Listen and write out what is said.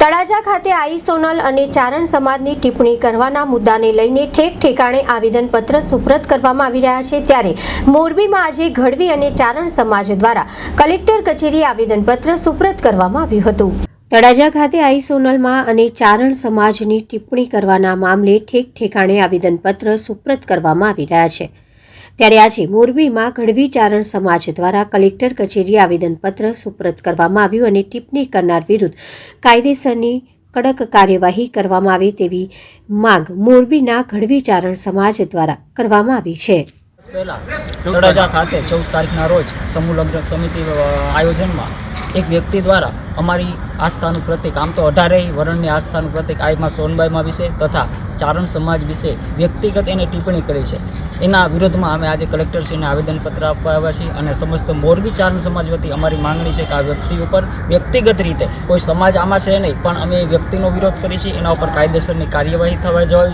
તળાજા ખાતે આઈ સોનલ અને ચારણ સમાજની ટિપ્પણી કરવાના મુદ્દાને લઈને ઠેક ઠેકાણે આવેદનપત્ર સુપ્રત કરવામાં આવી રહ્યા છે. ત્યારે મોરબીમાં આજે ઘડવી અને ચારણ સમાજ દ્વારા કલેક્ટર કચેરી આવેદનપત્ર સુપ્રત કરવામાં આવ્યું હતું. તળાજા ખાતે આઈ સોનલમાં અને ચારણ સમાજની ટિપ્પણી કરવાના મામલે ઠેક ઠેકાણે આવેદનપત્ર સુપ્રત કરવામાં આવી રહ્યા છે. ત્યારે આજે મોરબીમાં ગઢવી ચારણ સમાજ દ્વારા કલેક્ટર કચેરી આવેદનપત્ર સુપ્રત કરવામાં આવ્યું અને ટિપ્પણી કરનાર વિરુદ્ધ કાયદેસરની કડક કાર્યવાહી કરવામાં આવે તેવી માંગ મોરબીના ગઢવી ચારણ સમાજ દ્વારા કરવામાં આવી છે. પહેલા ખાતે ચૌદ તારીખના રોજ સમૂહ લગ્ન સમિતિ આયોજનમાં એક વ્યક્તિ દ્વારા અમારી આસ્થાનું પ્રતિક, આમ તો અઢારે વર્ણની આસ્થાનું પ્રતિક આઈમાં સોનબાઈમાં વિશે તથા ચારણ સમાજ વિશે વ્યક્તિગત એને ટિપ્પણી કરી છે. એના વિરોધમાં અમે આજે કલેક્ટરશ્રીને આવેદનપત્ર આપવા આવ્યા છીએ અને સમસ્ત મોરબી ચારણ સમાજ વતી અમારી માંગણી છે કે આ વ્યક્તિ ઉપર વ્યક્તિગત રીતે કોઈ સમાજ આમાં છે નહીં, પણ અમે એ વ્યક્તિનો વિરોધ કરી છીએ, એના ઉપર કાયદેસરની કાર્યવાહી થવા જવા